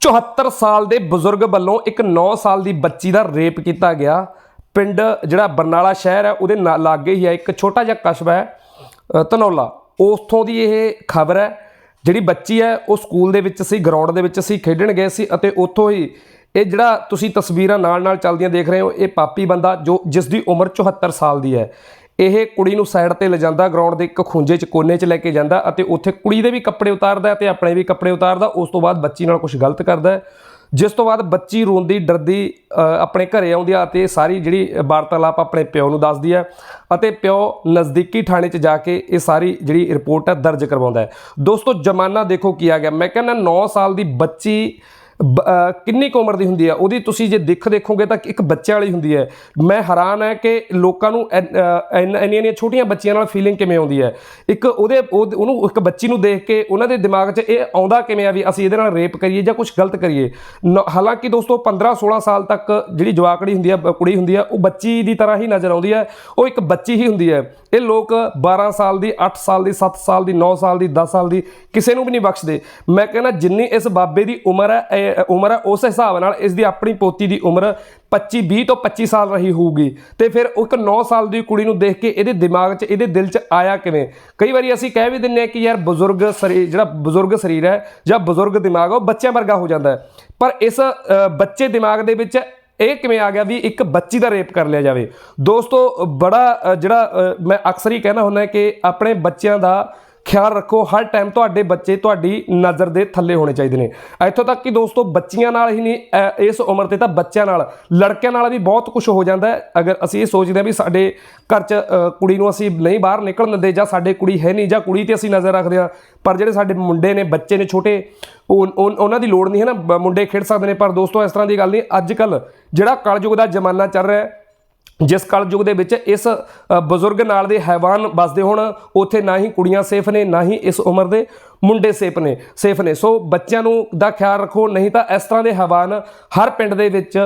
74 ਸਾਲ ਦੇ ਬਜ਼ੁਰਗ ਵੱਲੋਂ ਇੱਕ 9 ਸਾਲ ਦੀ ਬੱਚੀ ਦਾ ਰੇਪ ਕੀਤਾ ਗਿਆ। ਪਿੰਡ ਜਿਹੜਾ ਬਰਨਾਲਾ ਸ਼ਹਿਰ ਹੈ ਉਹਦੇ ਨਾਲ ਲਾਗੇ ਹੀ ਹੈ ਇੱਕ ਛੋਟਾ ਜਿਹਾ ਕਸਬਾ ਹੈ ਅ, ਧਨੌਲਾ। ਉਥੋਂ ਦੀ ਇਹ ਖਬਰ ਹੈ ਜਿਹੜੀ ਬੱਚੀ ਹੈ ਉਹ ਸਕੂਲ ਦੇ ਵਿੱਚ ਸੀ ਗਰਾਊਂਡ ਦੇ ਵਿੱਚ ਸੀ ਖੇਡਣ ਗਏ ਸੀ ਅਤੇ ਉੱਥੋਂ ਹੀ ਇਹ ਜਿਹੜਾ ਤੁਸੀਂ ਤਸਵੀਰਾਂ ਨਾਲ-ਨਾਲ ਚੱਲਦੀਆਂ ਦੇਖ ਰਹੇ ਹੋ ਇਹ ਪਾਪੀ ਬੰਦਾ ਜੋ ਜਿਸ ਦੀ ਉਮਰ 74 ਸਾਲ ਦੀ ਹੈ। ਇਹ ਕੁੜੀ ਨੂੰ ਸਾਈਡ ਤੇ ਲਿਜਾਂਦਾ ਗਰਾਊਂਡ ਦੇ ਇੱਕ ਖੁੰਝੇ 'ਚ, ਕੋਨੇ 'ਚ ਲੈ ਕੇ ਜਾਂਦਾ ਅਤੇ ਉੱਥੇ ਕੁੜੀ ਦੇ ਵੀ ਕੱਪੜੇ ਉਤਾਰਦਾ ਤੇ ਆਪਣੇ ਵੀ ਕੱਪੜੇ ਉਤਾਰਦਾ, ਉਸ ਤੋਂ ਬਾਅਦ ਬੱਚੀ ਨਾਲ ਕੁਝ ਗਲਤ ਕਰਦਾ ਜਿਸ ਤੋਂ ਬਾਅਦ ਬੱਚੀ ਰੋਂਦੀ, ਡਰਦੀ ਆਪਣੇ ਘਰੇ ਆਉਂਦੀ ਆ ਅਤੇ ਸਾਰੀ ਜਿਹੜੀ ਵਾਰਤਾਲਾਪ ਆਪਣੇ ਪਿਓ ਨੂੰ ਦੱਸਦੀ ਹੈ ਅਤੇ ਪਿਓ ਨਜ਼ਦੀਕੀ ਥਾਣੇ 'ਚ ਜਾ ਕੇ ਇਹ ਸਾਰੀ ਜਿਹੜੀ ਰਿਪੋਰਟ ਹੈ ਦਰਜ ਕਰਵਾਉਂਦਾ ਹੈ। ਦੋਸਤੋ, ਜਮਾਨਾ ਦੇਖੋ ਕੀ ਆ ਗਿਆ। ਮੈਂ ਕਹਿੰਦਾ 9 ਸਾਲ ਦੀ ਬੱਚੀ ਕਿੰਨੀ ਕੁ ਉਮਰ ਦੀ ਹੁੰਦੀ ਆ? ਉਹਦੀ ਤੁਸੀਂ ਜੇ ਦਿੱਖ ਦੇਖੋਗੇ ਤਾਂ ਇੱਕ ਬੱਚੇ ਵਾਲੀ ਹੁੰਦੀ ਹੈ। ਮੈਂ ਹੈਰਾਨ ਹੈ ਕਿ ਲੋਕਾਂ ਨੂੰ ਐਨ- ਅਹ ਇੰਨੀਆਂ ਇੰਨੀਆਂ ਛੋਟੀਆਂ ਬੱਚੀਆਂ ਨਾਲ ਫੀਲਿੰਗ ਕਿਵੇਂ ਆਉਂਦੀ ਹੈ? ਇੱਕ ਉਹਦੇ ਉਹਨੂੰ ਇੱਕ ਬੱਚੀ ਨੂੰ ਦੇਖ ਕੇ ਉਹਨਾਂ ਦੇ ਦਿਮਾਗ 'ਚ ਇਹ ਆਉਂਦਾ ਕਿਵੇਂ ਆ ਵੀ ਅਸੀਂ ਇਹਦੇ ਨਾਲ ਰੇਪ ਕਰੀਏ ਜਾਂ ਕੁਝ ਗਲਤ ਕਰੀਏ? ਨ- ਹਾਲਾਂਕਿ ਦੋਸਤੋ 15 16 ਸਾਲ ਤੱਕ ਜਿਹੜੀ ਜਵਾਕੜੀ ਹੁੰਦੀ ਆ, ਬ- ਕੁੜੀ ਹੁੰਦੀ ਆ, ਉਹ ਬੱਚੀ ਦੀ ਤਰ੍ਹਾਂ ਹੀ ਨਜ਼ਰ ਆਉਂਦੀ ਹੈ। ਉਹ ਇੱਕ ਬੱਚੀ ਹੀ ਹੁੰਦੀ ਹੈ। ਇਹ ਲੋਕ 12 ਸਾਲ ਦੀ 8 ਸਾਲ ਦੀ 7 ਸਾਲ ਦੀ 9 ਸਾਲ ਦੀ 10 ਸਾਲ ਦੀ ਕਿਸੇ ਨੂੰ ਵੀ ਨਹੀਂ ਬਖਸ਼ਦੇ। ਮੈਂ ਕਹਿੰਦਾ ਜਿੰਨੀ ਇਸ ਬਾਬੇ ਦੀ ਉਮਰ ਹੈ ਇਹ ਉਮਰ ਹੈ ਉਸ ਹਿਸਾਬ ਨਾਲ ਇਸ ਦੀ ਆਪਣੀ ਪੋਤੀ ਦੀ ਉਮਰ 25 20 ਤੋਂ 25 ਸਾਲ ਰਹੀ ਹੋਊਗੀ। ਤੇ ਫਿਰ ਇੱਕ 9 ਸਾਲ ਦੀ ਕੁੜੀ ਨੂੰ ਦੇਖ ਕੇ ਇਹਦੇ ਦਿਮਾਗ 'ਚ, ਇਹਦੇ ਦਿਲ 'ਚ ਆਇਆ ਕਿਵੇਂ? ਕਈ ਵਾਰੀ ਅਸੀਂ ਕਹਿ ਵੀ ਦਿੰਨੇ ਆ ਕਿ ਯਾਰ ਬਜ਼ੁਰਗ ਸਰੀਰ ਜਿਹੜਾ ਬਜ਼ੁਰਗ ਸਰੀਰ ਹੈ ਜਾਂ ਬਜ਼ੁਰਗ ਦਿਮਾਗ ਉਹ ਬੱਚਿਆਂ ਵਰਗਾ ਹੋ ਜਾਂਦਾ ਹੈ। ਪਰ ਇਸ ਬੱਚੇ ਦਿਮਾਗ ਦੇ ਵਿੱਚ ਇਹ ਕਿਵੇਂ ਆ ਗਿਆ ਵੀ ਇੱਕ ਬੱਚੀ ਦਾ ਰੇਪ ਕਰ ਲਿਆ ਜਾਵੇ? ਦੋਸਤੋ, ਬੜਾ ਜਿਹੜਾ ਮੈਂ ਅਕਸਰ ਹੀ ਕਹਿਣਾ ਹੁੰਦਾ ਕਿ ਆਪਣੇ ਬੱਚਿਆਂ ਦਾ ਖਿਆਲ ਰੱਖੋ ਹਰ ਟਾਈਮ ਤੁਹਾਡੇ ਬੱਚੇ ਤੁਹਾਡੀ ਨਜ਼ਰ ਦੇ ਥੱਲੇ ਹੋਣੇ ਚਾਹੀਦੇ ਨੇ। ਇੱਥੋਂ ਤੱਕ ਕਿ ਦੋਸਤੋ ਬੱਚੀਆਂ ਨਾਲ ਹੀ ਨਹੀਂ ਅ, ਇਸ ਉਮਰ ਤੇ ਤਾਂ ਬੱਚਿਆਂ ਨਾਲ ਲੜਕਿਆਂ ਨਾਲ ਵੀ ਬਹੁਤ ਕੁਝ ਹੋ ਜਾਂਦਾ ਹੈ। ਅਗਰ ਅਸੀਂ ਇਹ ਸੋਚਦੇ ਹਾਂ ਵੀ ਸਾਡੇ ਘਰ 'ਚ ਕੁੜੀ ਨੂੰ ਅਸੀਂ ਨਹੀਂ ਬਾਹਰ ਨਿਕਲਣ ਦਿੰਦੇ ਜਾਂ ਸਾਡੇ ਕੁੜੀ ਹੈ ਨਹੀਂ ਜਾਂ ਕੁੜੀ ਤੇ ਅਸੀਂ ਨਜ਼ਰ ਰੱਖਦੇ ਹਾਂ ਪਰ ਜਿਹੜੇ ਸਾਡੇ ਮੁੰਡੇ ਨੇ ਬੱਚੇ ਨੇ ਛੋਟੇ ਉਹ ਉਹ- ਉਹਨਾਂ ਦੀ ਲੋੜ ਨਹੀਂ ਹੈ ਨਾ ਬ- ਮੁੰਡੇ ਖੇਡ ਸਕਦੇ ਨੇ। ਪਰ ਦੋਸਤੋ ਇਸ ਤਰ੍ਹਾਂ ਦੀ ਗੱਲ ਨਹੀਂ। ਅੱਜ ਕੱਲ ਜਿਹੜਾ ਕਲਯੁਗ ਦਾ ਜ਼ਮਾਨਾ ਚੱਲ ਰਿਹਾ ਹੈ ਜਿਸ ਕਲਯੁਗ ਦੇ ਵਿੱਚ ਇਸ ਬਜ਼ੁਰਗ ਨਾਲ ਦੇ ਹੈਵਾਨ ਵੱਸਦੇ ਹੋਣ, ਉੱਥੇ ਨਾ ਹੀ ਕੁੜੀਆਂ ਸੇਫ ਨੇ, ਨਾ ਹੀ ਇਸ ਉਮਰ ਦੇ। ਮੁੰਡੇ ਸੇਫ ਨੇ ਸੇਫ ਨੇ। ਸੋ ਬੱਚਿਆਂ ਨੂੰ ਦਾ ਖਿਆਲ ਰੱਖੋ, ਨਹੀਂ ਤਾਂ ਇਸ ਤਰ੍ਹਾਂ ਦੇ ਹੈਵਾਨ ਹਰ ਪਿੰਡ ਦੇ ਵਿੱਚ,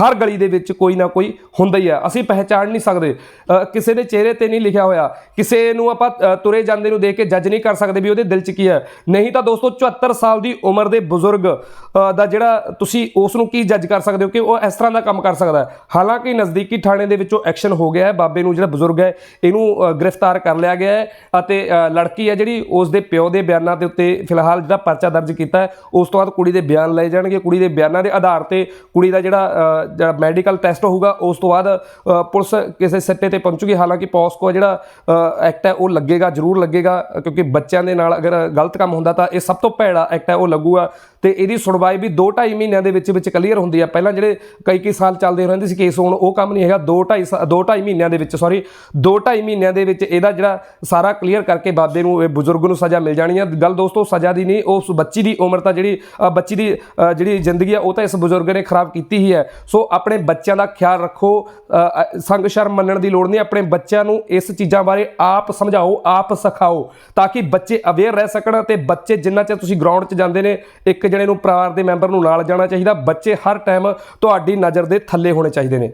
ਹਰ ਗਲੀ ਦੇ ਵਿੱਚ ਕੋਈ ਨਾ ਕੋਈ ਹੁੰਦਾ ਹੀ ਆ ਅਸੀਂ ਪਹਿਚਾਣ ਨਹੀਂ ਸਕਦੇ। ਕਿਸੇ ਦੇ ਚਿਹਰੇ ਤੇ ਨਹੀਂ ਲਿਖਿਆ ਹੋਇਆ। ਕਿਸੇ ਨੂੰ ਆਪਾਂ ਤੁਰੇ ਜਾਂਦੇ ਨੂੰ ਦੇਖ ਕੇ ਜੱਜ ਨਹੀਂ ਕਰ ਸਕਦੇ ਵੀ ਉਹਦੇ ਦਿਲ 'ਚ ਕੀ ਹੈ। ਨਹੀਂ ਤਾਂ ਦੋਸਤੋ 74 ਸਾਲ ਦੀ ਉਮਰ ਦੇ ਬਜ਼ੁਰਗ ਦਾ ਜਿਹੜਾ ਤੁਸੀਂ ਉਸ ਨੂੰ ਕੀ ਜੱਜ ਕਰ ਸਕਦੇ ਹੋ ਕਿ ਉਹ ਇਸ ਤਰ੍ਹਾਂ ਦਾ ਕੰਮ ਕਰ ਸਕਦਾ ਹੈ। ਹਾਲਾਂਕਿ ਨਜ਼ਦੀਕੀ ਥਾਣੇ ਦੇ ਵਿੱਚੋਂ ਐਕਸ਼ਨ ਹੋ ਗਿਆ ਹੈ। ਬਾਬੇ ਨੂੰ ਜਿਹੜਾ ਬਜ਼ੁਰਗ ਹੈ, ਇਹਨੂੰ ਗ੍ਰਿਫਤਾਰ ਕਰ ਲਿਆ ਗਿਆ ਹੈ ਅਤੇ ਲੜਕੀ ਹੈ ਜਿਹੜੀ, ਉਸ ਦੇ ਪਿਓ ਦੇ ਬਿਆਨਾਂ ਦੇ ਉੱਤੇ ਫਿਲਹਾਲ ਜਿਹੜਾ ਪਰਚਾ ਦਰਜ ਕੀਤਾ ਹੈ, ਉਸ ਤੋਂ ਬਾਅਦ ਕੁੜੀ ਦੇ ਬਿਆਨ ਲਏ ਜਾਣਗੇ। ਕੁੜੀ ਦੇ ਬਿਆਨਾਂ ਦੇ ਆਧਾਰ ਤੇ ਕੁੜੀ ਦਾ ਜਿਹੜਾ ਜਿਹੜਾ ਮੈਡੀਕਲ ਟੈਸਟ ਹੋਊਗਾ, ਉਸ ਤੋਂ ਬਾਅਦ ਪੁਲਿਸ ਕਿਸੇ ਸਿੱਟੇ ਤੇ ਪਹੁੰਚੂਗੀ। ਹਾਲਾਂਕਿ ਪੋਸਕੋ ਜਿਹੜਾ ਐਕਟ ਹੈ, ਉਹ ਲੱਗੇਗਾ, ਜ਼ਰੂਰ ਲੱਗੇਗਾ, ਕਿਉਂਕਿ ਬੱਚਿਆਂ ਦੇ ਨਾਲ ਅਗਰ ਗਲਤ ਕੰਮ ਹੁੰਦਾ ਤਾਂ ਇਹ ਸਭ ਤੋਂ ਭੈੜਾ ਐਕਟ ਹੈ, ਉਹ ਲੱਗੂਗਾ। ਤੇ ਇਹਦੀ ਸੁਣਵਾਈ ਵੀ 2.5 ਮਹੀਨਿਆਂ ਦੇ ਵਿੱਚ ਵਿੱਚ ਕਲੀਅਰ ਹੁੰਦੀ ਆ ਪਹਿਲਾਂ ਜਿਹੜੇ ਕਈ ਕਈ ਸਾਲ ਚੱਲਦੇ ਰਹਿੰਦੇ ਸੀ ਕੇਸ, ਹੁਣ ਉਹ ਕੰਮ ਨਹੀਂ ਹੈਗਾ। 2.5 2.5 ਮਹੀਨਿਆਂ ਦੇ ਵਿੱਚ ਸੌਰੀ 2.5 ਮਹੀਨਿਆਂ ਦੇ ਵਿੱਚ ਇਹਦਾ ਜਿਹੜਾ ਸਾਰਾ ਕਲੀਅਰ ਕਰਕੇ ਬਾਬੇ ਨੂੰ, ਇਹ ਬਜ਼ੁਰਗ ਨੂੰ ਸਜ਼ਾ ਮਿਲ ਜਾਣੀ ਆ ਗੱਲ ਦੋਸਤੋ ਸਜ਼ਾ ਦੀ ਨਹੀਂ, ਉਸ ਬੱਚੀ ਦੀ ਉਮਰ ਤਾਂ ਜਿਹੜੀ ਬੱਚੀ ਦੀ ਜਿਹੜੀ ਜ਼ਿੰਦਗੀ ਆ, ਉਹ ਤਾਂ ਇਸ ਬਜ਼ੁਰਗ ਨੇ ਖਰਾਬ ਕੀਤੀ ਹੀ ਹੈ। ਸੋ ਆਪਣੇ ਬੱਚਿਆਂ ਦਾ ਖਿਆਲ ਰੱਖੋ ਸੰਗ ਸ਼ਰਮ ਮੰਨਣ ਦੀ ਲੋੜ ਨਹੀਂ, ਆਪਣੇ ਬੱਚਿਆਂ ਨੂੰ ਇਸ ਚੀਜ਼ਾਂ ਬਾਰੇ ਆਪ ਸਮਝਾਓ, ਆਪ ਸਿਖਾਓ, ਤਾਂ ਕਿ ਬੱਚੇ ਅਵੇਅਰ ਰਹਿ ਸਕਣ ਤੇ ਬੱਚੇ ਜਿੰਨਾ ਚਿਰ ਤੁਸੀਂ ਗਰਾਊਂਡ 'ਚ ਜਾਂਦੇ ਨੇ, ਇੱਕ ਜਣੇ ਨੂੰ ਪਰਿਵਾਰ ਦੇ ਮੈਂਬਰ ਨੂੰ ਨਾਲ ਜਾਣਾ ਚਾਹੀਦਾ। ਬੱਚੇ ਹਰ ਟਾਈਮ ਤੁਹਾਡੀ ਨਜ਼ਰ ਦੇ ਥੱਲੇ ਹੋਣੇ ਚਾਹੀਦੇ ਨੇ।